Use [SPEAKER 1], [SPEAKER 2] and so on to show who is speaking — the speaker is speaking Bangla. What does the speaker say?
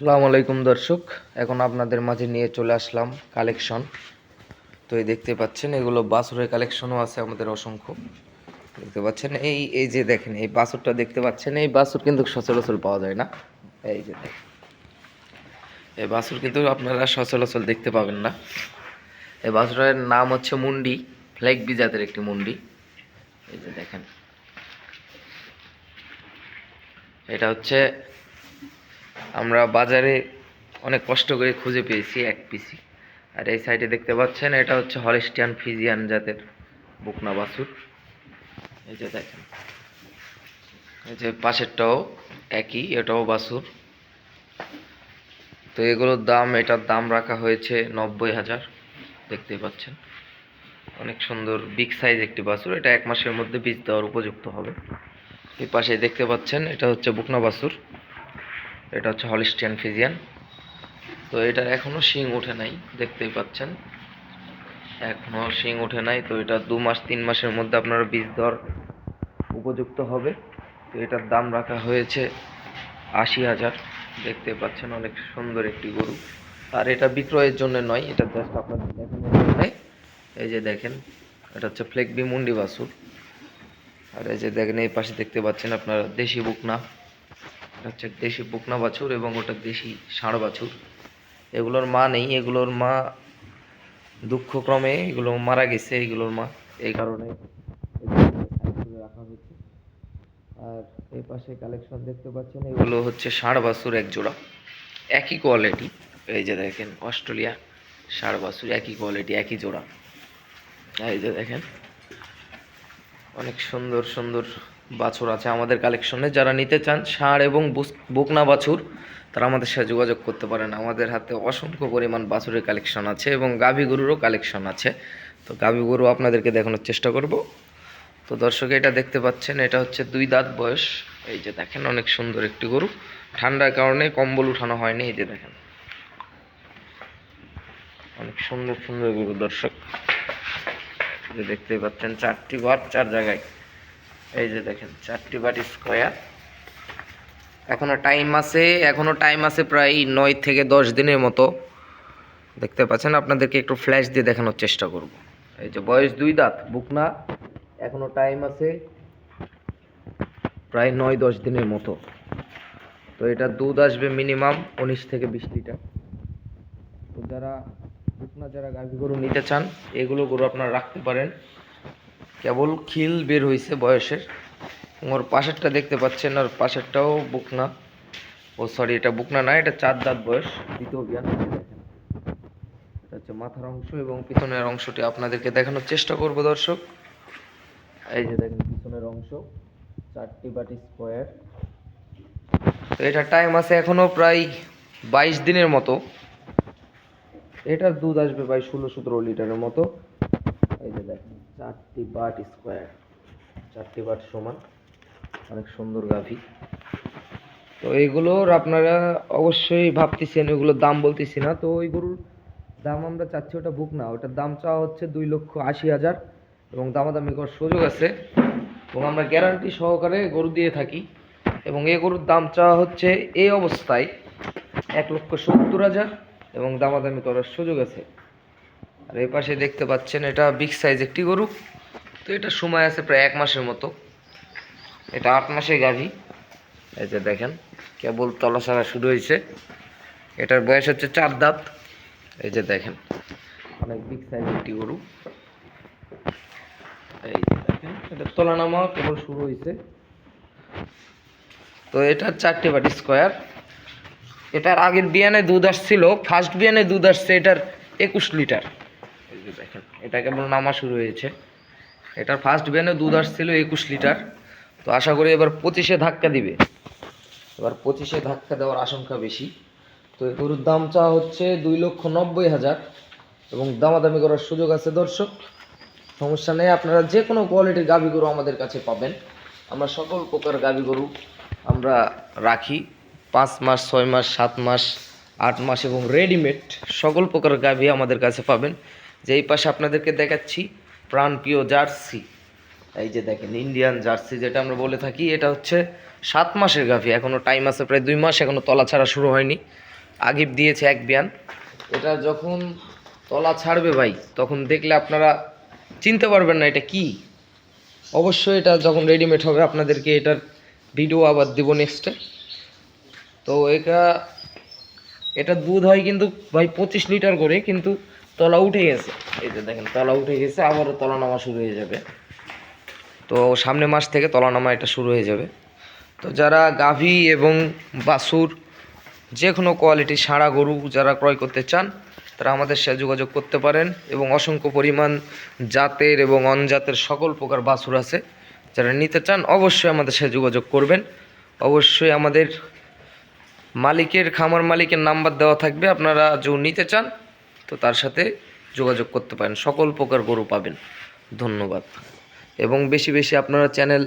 [SPEAKER 1] সালাম আলাইকুম দর্শক, এখন আপনাদের মাঝে নিয়ে চলে আসলাম কালেকশন। তো এই দেখতে পাচ্ছেন, এগুলো বাসুরের কালেকশনও আছে আমাদের অসংখ্য। দেখতে পাচ্ছেন, এই এই যে দেখেন, এই বাসুরটা দেখতে পাচ্ছেন, এই বাসুর কিন্তু সচরাচর পাওয়া যায় না। এই যে দেখেন, এই বাসুর কিন্তু আপনারা সচরাচর দেখতে পাবেন না। এই বাসুরের নাম হচ্ছে মুন্ডি ফ্ল্যাগ বি জাতের একটি মুন্ডি। এই যে দেখেন, এটা হচ্ছে আমরা বাজারে অনেক কষ্ট করে খুঁজে পেয়েছি এক পিসি আর এই সাইডে দেখতে পাচ্ছেন, এটা হচ্ছে হলিস্টিয়ান ফিজিয়ান জাতের বুকনা বাছুর। এই যে দেখেন, এই যে পাশেরটাও একই, এটাও বাছুর। তো এগুলোর দাম, এটার দাম রাখা হয়েছে নব্বই হাজার দেখতেই পাচ্ছেন। অনেক সুন্দর বিগ সাইজ একটি বাছুর, এটা এক মাসের মধ্যে বীজ দেওয়ার উপযুক্ত হবে। এই পাশে দেখতে পাচ্ছেন, এটা হচ্ছে বুকনা বাছুর। এটা হচ্ছে হলিস্টিয়ান ফিজিয়ান। তো এটার এখনও শিং ওঠে নাই, দেখতেই পাচ্ছেন। এখনও শিং ওঠে নাই, তো এটা দু মাস, তিন মাসের মধ্যে আপনার বীজ দর উপযুক্ত হবে। তো এটার দাম রাখা হয়েছে আশি হাজার। দেখতে পাচ্ছেন অনেক সুন্দর একটি গরু। আর এটা বিক্রয়ের জন্য নয়, এটা জাস্ট আপনাদের দেখানোর জন্য। এই যে দেখেন, এটা হচ্ছে ফ্লেকবি মুন্ডি বাসুর আর এই যে দেখেন, এই পাশে দেখতে পাচ্ছেন আপনারা দেশি বুকনা। এটা হচ্ছে দেশি বুকনা বাছুর এবং ওটা দেশি ষাঁড় বাছুর। এগুলোর মা নেই, এগুলোর মা দুঃখক্রমে এগুলো মারা গেছে, এগুলোর মা এই কারণে রাখা হয়েছে। আর এই পাশে কালেকশন দেখতে পাচ্ছেন, এগুলো হচ্ছে ষাঁড় বাছুর এক জোড়া, একই কোয়ালিটি এই যে দেখেন, অস্ট্রেলিয়া ষাঁড় বাছুর, একই কোয়ালিটি একই জোড়া। এই যে দেখেন, অনেক সুন্দর সুন্দর বাছুর আছে আমাদের কালেকশনে। যারা নিতে চান ষাঁড় এবং বুকনা বাছুর, তারা আমাদের সাথে যোগাযোগ করতে পারেন। আমাদের হাতে অসংখ্য পরিমাণ বাছুরের কালেকশন আছে এবং গাভী গরুরও কালেকশন আছে। তো গাভী গরু আপনাদেরকে দেখানোর চেষ্টা করব। তো দর্শক, এটা দেখতে পাচ্ছেন, এটা হচ্ছে দুই দাঁত বয়স। এই যে দেখেন, অনেক সুন্দর একটি গরু। ঠান্ডার কারণে কম্বল উঠানো হয়নি, এই যে দেখেন। অনেক সুন্দর সুন্দর গরু দর্শক। দেখতেই পাচ্ছেন, চারটি বাট চার জায়গায়। এই যে দেখেন, চারটি বাটি স্কোয়ার। এখনও টাইম আছে, এখনও টাইম আছে প্রায় নয় থেকে দশ দিনের মতো। দেখতে পাচ্ছেন, আপনাদেরকে একটু ফ্ল্যাশ দিয়ে দেখানোর চেষ্টা করব। এই যে বয়স দুই দাঁত বুকনা এখনও টাইম আছে প্রায় নয় দশ দিনের মতো। তো এটা দুধ আসবে মিনিমাম উনিশ থেকে বিশ লিটার। তো যারা বুকনা যারা গাভী গরু নিতে চান, এগুলো গরু আপনারা রাখতে পারেন। কেবল খিল বের হয়েছে বয়সের। ওর পাশেরটা দেখতে পাচ্ছেন, আর পাশেরটাও বুকনা ও সরি এটা বুকনা না এটা চার দাঁত বয়স, দ্বিতীয় দেখেন এটা হচ্ছে মাথার অংশ এবং পিছনের অংশটি আপনাদেরকে দেখানোর চেষ্টা করব, দর্শক। এই যে দেখেন, পিছনের অংশ, চারটি বাটি স্কোয়ার। তো এটার টাইম আছে এখনও প্রায় বাইশ দিনের মতো। এটার দুধ আসবে প্রায় ষোলো সতেরো লিটারের মতো। এই যে দেখেন। চারটি বাট স্কোয়ার। চারটি বাট সমান। অনেক সুন্দর গাভী তো এইগুলোর আপনারা অবশ্যই ভাবতেছেন ওইগুলোর দাম বলতেছি না। তো ওই গরুর দাম আমরা চাচ্ছি, ওটা বুক না। ওটার দাম চাওয়া হচ্ছে দুই লক্ষ আশি হাজার এবং দামাদামি করার সুযোগ আছে। এবং আমরা গ্যারান্টি সহকারে গরু দিয়ে থাকি। এবং এই গরুর দাম চাওয়া হচ্ছে এই অবস্থায় এক লক্ষ সত্তর হাজার এবং দামাদামি করার সুযোগ আছে। আর এই পাশে দেখতে পাচ্ছেন এটা বিগ সাইজ একটি গরু। তো এটা সময় আছে প্রায় এক মাসের মতো। এটা আট মাসের গাভী। এই যে দেখেন, কেবল তলা ছাড়া শুরু হয়েছে। এটার বয়স হচ্ছে চার দাঁত। এই যে দেখেন, অনেক বিগ সাইজ একটি গরু। এই দেখেন, এটা তলা নামা কেবল শুরু হয়েছে। তো এটা চারটে বাটি স্কোয়ার এটার আগের বিয়ানে দুধ আসছিল ফার্স্ট বিয়ানে দুধ আসছে, এটার একুশ লিটার। যে দেখেন, এটা কেবল নামা শুরু হয়েছে। এটার ফার্স্ট বিয়ানে দুধ আসছিল একুশ লিটার। তো আশা করি এবার পঁচিশে ধাক্কা দিবে। এবার পঁচিশে ধাক্কা দেওয়ার আশঙ্কা বেশি। তো এই গরুর দাম চাওয়া হচ্ছে দুই লক্ষ নব্বই হাজার। এবং দামাদামি করার সুযোগ আছে দর্শক। সমস্যা নেই, আপনারা যে কোনো কোয়ালিটির গাভী গরু আমাদের কাছে পাবেন। আমরা সকল প্রকার গাভী গরু আমরা রাখি। পাঁচ মাস, ছয় মাস, সাত মাস, আট মাস এবং রেডিমেড সকল প্রকার গাভী আমাদের কাছে পাবেন। যে এই পাশে আপনাদেরকে দেখাচ্ছি প্রাণপ্রিয় জার্সি। এই যে দেখেন ইন্ডিয়ান জার্সি যেটা আমরা বলে থাকি, এটা হচ্ছে সাত মাসের গাভী। এখনও টাইম আছে প্রায় দুই মাস, এখনও তলা ছাড়া শুরু হয়নি। আগিব দিয়েছে এক বিয়ান। এটা যখন তলা ছাড়বে ভাই, তখন দেখলে আপনারা চিনতে পারবেন না এটা কি। অবশ্যই এটা যখন রেডিমেড হবে, আপনাদেরকে এটার ভিডিও আবার দিব নেক্সটে তো এটা এটা দুধ হয় কিন্তু ভাই পঁচিশ লিটার করে, কিন্তু তলা উঠে গেছে। এই যে দেখেন, তলা উঠে গেছে, আবারও তলা নামা শুরু হয়ে যাবে। তো সামনে মাস থেকে তলা নামা এটা শুরু হয়ে যাবে। তো যারা গাভী এবং বাছুর, যে কোনো কোয়ালিটি সারা গরু যারা ক্রয় করতে চান, তারা আমাদের সাথে যোগাযোগ করতে পারেন এবং অসংখ্য পরিমাণ জাতের এবং অনজাতের সকল প্রকার বাছুর আছে যারা নিতে চান, অবশ্যই আমাদের সাথে যোগাযোগ করবেন। অবশ্যই আমাদের মালিকের, খামার মালিকের নাম্বার দেওয়া থাকবে। আপনারা যে নিতে চান তো তার সাথে যোগাযোগ করতে পারেন। সকল প্রকার গরু পাবেন। ধন্যবাদ। এবং বেশি বেশি আপনারা চ্যানেল